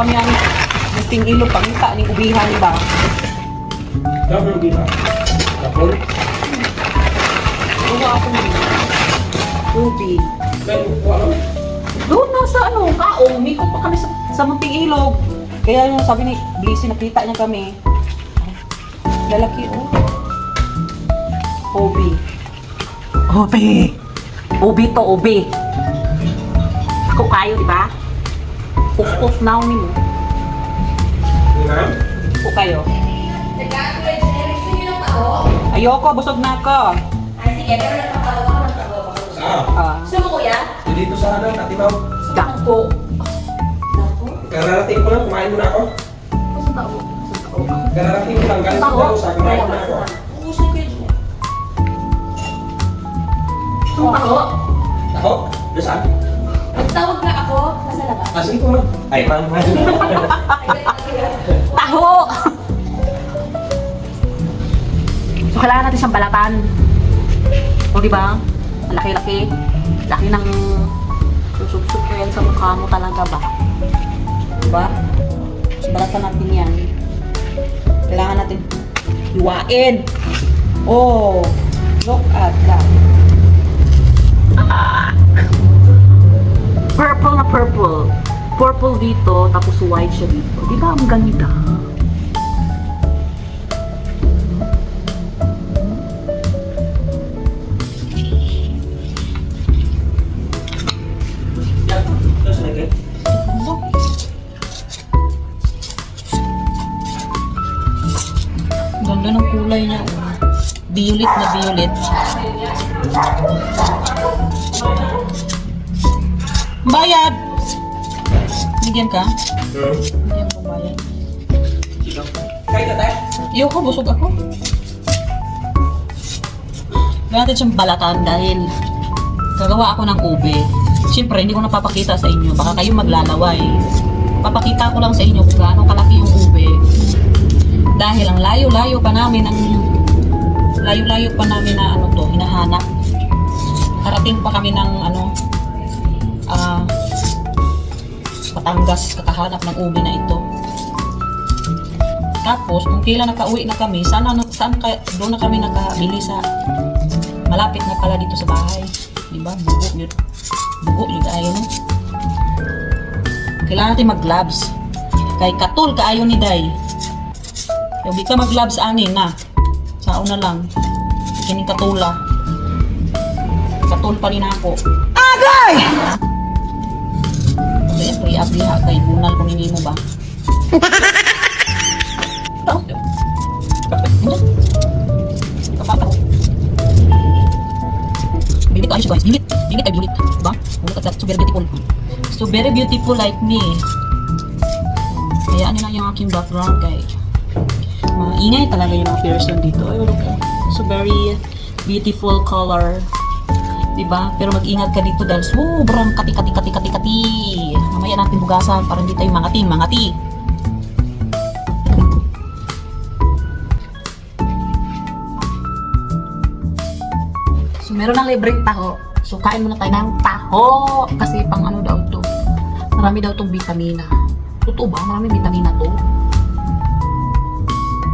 kami ang Musting ilo pangita ni ubihan ba? Dapat kita. Kapon. Uwa ako. Kaya wala. Doon na sa ano, kaong, umikot pa kami sa, sa munting ilog. Kaya yung sabi ni Blissy, nakita niya kami. Lalaki, oh. Obi. Obi! Obi to, Obi. Ako kayo, di ba? Uf-uf now ni mo. Ako kayo. Tao? Ayoko, busog na ako. Ay, sige, pero nagpapalo ako ng tao. Saan? Ah, Gusto mo, kuya? Dito sa ano, Katimaw. dako. Dako? Kararating ko lang, kumain muna ako. Gusto tao? Gusto tao? Kararating ko lang, galing Tao? sa sa kumain muna ako. Gusto ko yun. Gusto mo ako? Ako? Saan? Magtawag na ako nasa labas. Ah, sige po. Ay, ma'am. Taho! so, kailangan natin siyang balatan. O, di ba? Laki-laki. Laki ng susubsub ko yan sa mukha mo talaga ba? Di ba? So, balatan natin yan. Kailangan natin hiwain. Oh, look at that. Ah! Purple na purple. Purple dito, tapos white siya dito. Di ba ang ganda? Ganda ng kulay niya. oh. Violet na violet. Bayad! Bigyan ka? Hmm. Bigyan ko bayad. Kahit na tayo. Ayoko, busog ako. Gawin natin siyang balatan dahil gagawa ako ng ube. Siyempre, hindi ko napapakita sa inyo. Baka kayo maglalaway. Papakita ko lang sa inyo kung gaano kalaki yung ube. Dahil ang layo-layo pa namin ang layo-layo pa namin na ano to, hinahanap. Karating pa kami ng ano Batangas kakahanap ng ube na ito. Tapos, kung kailan nakauwi na kami, sana na, saan ka, doon na kami nakabili sa malapit na pala dito sa bahay. Di ba? Bugo yun. Bugo yun ayaw no? Kailangan natin mag-gloves. Kay katul ka ayaw ni Day. Kaya di ka mag-gloves anin na. Sao na lang. Kining katula. Katul pa rin ako. Agay! Siyempre, abriha kay bunal kung hindi mo ba. Ito. Ano? Kapata ko. Bilit ayos guys. Bilit. Bilit ay bilit. Diba? At that. So very beautiful. So very beautiful like me. Kaya ano lang yung aking background guys. Maingay talaga yung mga person dito. Ay, look. So very beautiful color. Diba? Pero mag-ingat ka dito dahil sobrang kati kati kati kati kati. Mamaya natin bugasan para hindi tayo mangati mangati. So, meron ng libreng taho. So, kain muna tayo ng taho. Kasi pang ano daw to. Marami daw tong vitamina. Totoo ba? Marami vitamina to.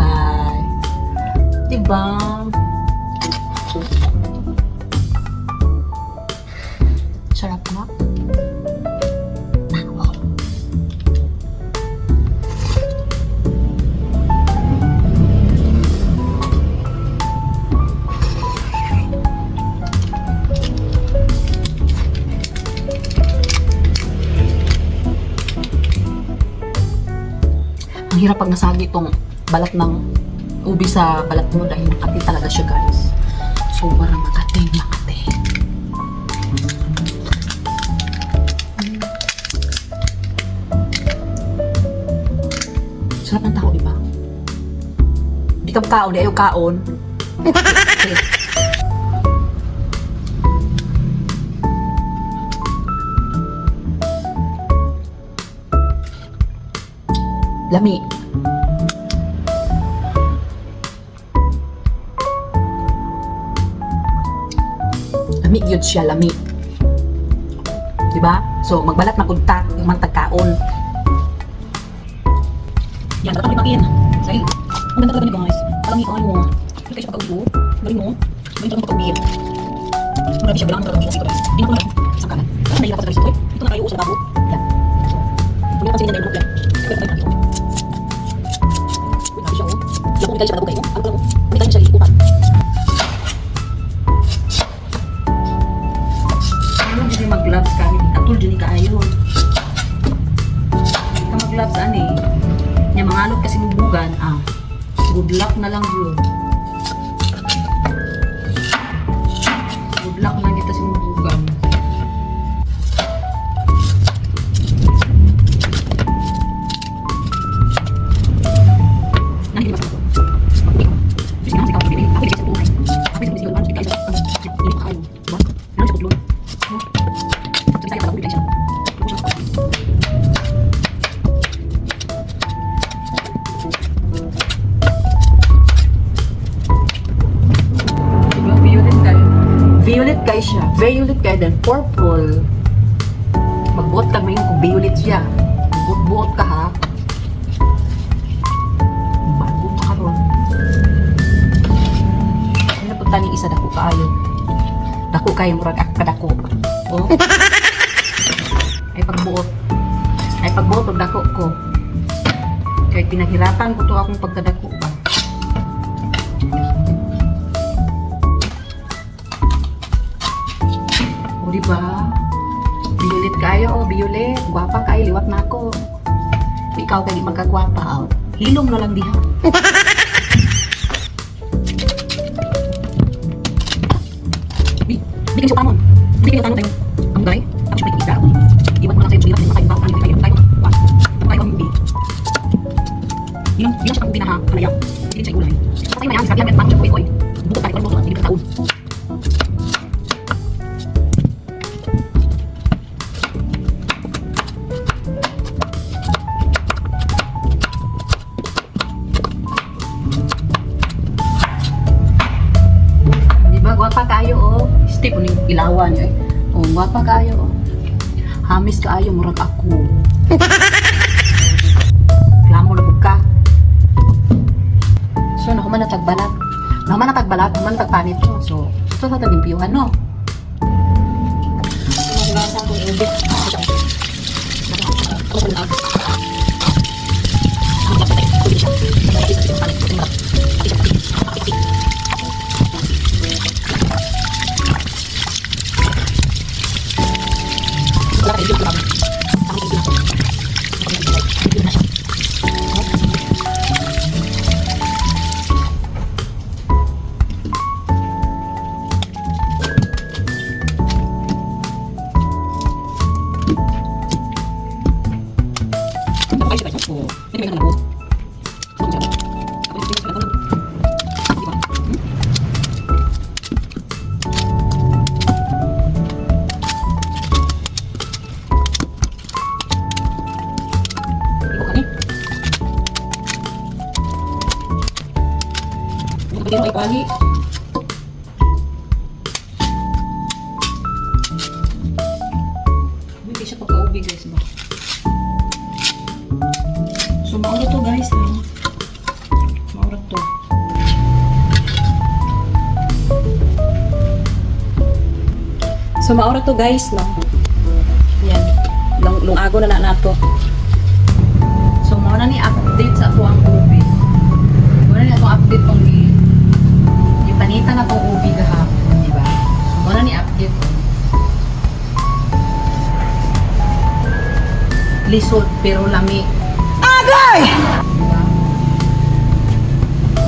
Ay. Diba? Sarap Ang hirap pag nasagi itong balat ng ubi sa balat mo dahil makati talaga siya guys. Sobrang makati, makati. Sarap ng tao, di ba? Di ka kaon, di ayaw kaon. Okay. Lami yun siya, lami. Diba? So, magbalat na kuntak, yung mga tagkaon. Yan, dapat lipakin. Say, ang ganda talaga ni guys. Alam niyo mo. Hindi kayo siya pagkaubo. Galing mo. Galing talaga pagkaubo. Marami siya bilang talaga siya guys. Hindi na ko na isang kanan. Kasi nahihirapan sa guys ito na kayo sa labo. Yan. Kung yung pansin niya yung problem. Ito tayo nakita. Grabe siya oh. Yung kung kayo siya labo Mag-gloves ani. Nya mga alot kasi mubugan ah. Good luck na lang yun. Kayo, then purple. Magbuot ka ngayon kung violet siya. Magbuot-buot ka ha. Bago pa karon. Ano po tani isa dako kaayo? Dako kayo murag ak kadako. Oh. Ay pagbuot. Ay pagbuot og dako ko. Kay pinaghirapan ko to akong pagkadako Hilom na lang diha. Di, di kayo utamon. Di kayo utamon tayo. Ang gay, tapos may isda. Iwan mo lang sa'yo sulirat, makain ba, kanin kayo, kayo, wa. Kayo ang hindi. Ilang, ilang siya kang binaha, kalaya. Hindi siya gulay. Tayo na yan, sabi yan, bakit siya koy-koy. Bukod tayo, kalmo, hindi ka taon. Ilawan niyo, eh. Oh, gwapa kayo, oh. Hamis kaayo, murag ako. Klamo na ka. So, nakuman na tagbalat. Nakuman na tagbalat, nakuman na tagpanit to. So, ito sa tagimpiyuhan, no? Maglasan kong ubit. Ako sa laag. Wala kayo Pali. Hindi siya pagka-ubi guys ba? So maura to guys ha. Maura to. So maura to guys no. Yan. Lung lungago na na nato. Lisod pero lami. Agay! Diba?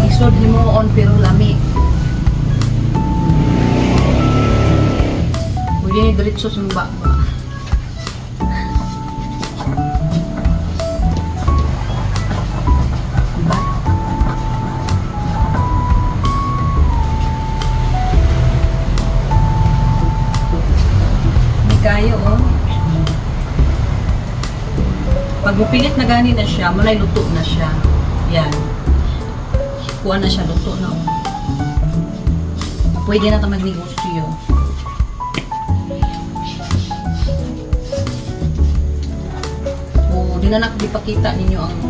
Lisod himuon pero lami. Uy, diretso sumba ba? Pag mupilit na gani na siya, mulay luto na siya. Yan. Kuha na siya, luto na, oh. Pwede na ito magnegosyo. O, dinanak di pakita ninyo ang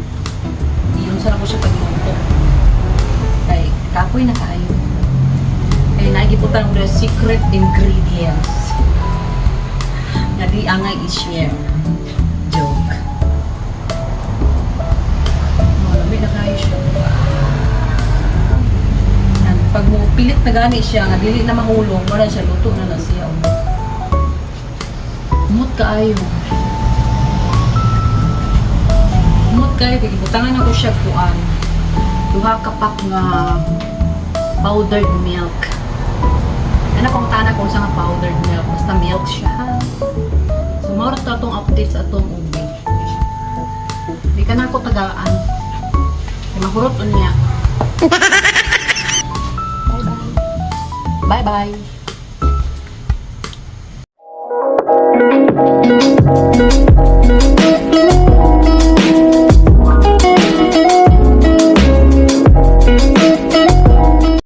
Masarap ko siya pagluto. Kay, kapoy na kayo. Kay, nagiputan ko the secret ingredients. Nga di angay i-share. Na kayo siya. Yan, Pag mo pilit na gani siya, nga dili na mahulong, wala siya, luto na na siya. Umot kaayo. Umot kayo, kay ibutangan ako siya kuan. Duha ka pack nga powdered milk. Ano kung tana kung sa nga powdered milk, basta milk siya ha. So, mawala ta itong update sa atong ube. Di ka na ako tagaan. Mahurot niya. Bye-bye. Bye-bye.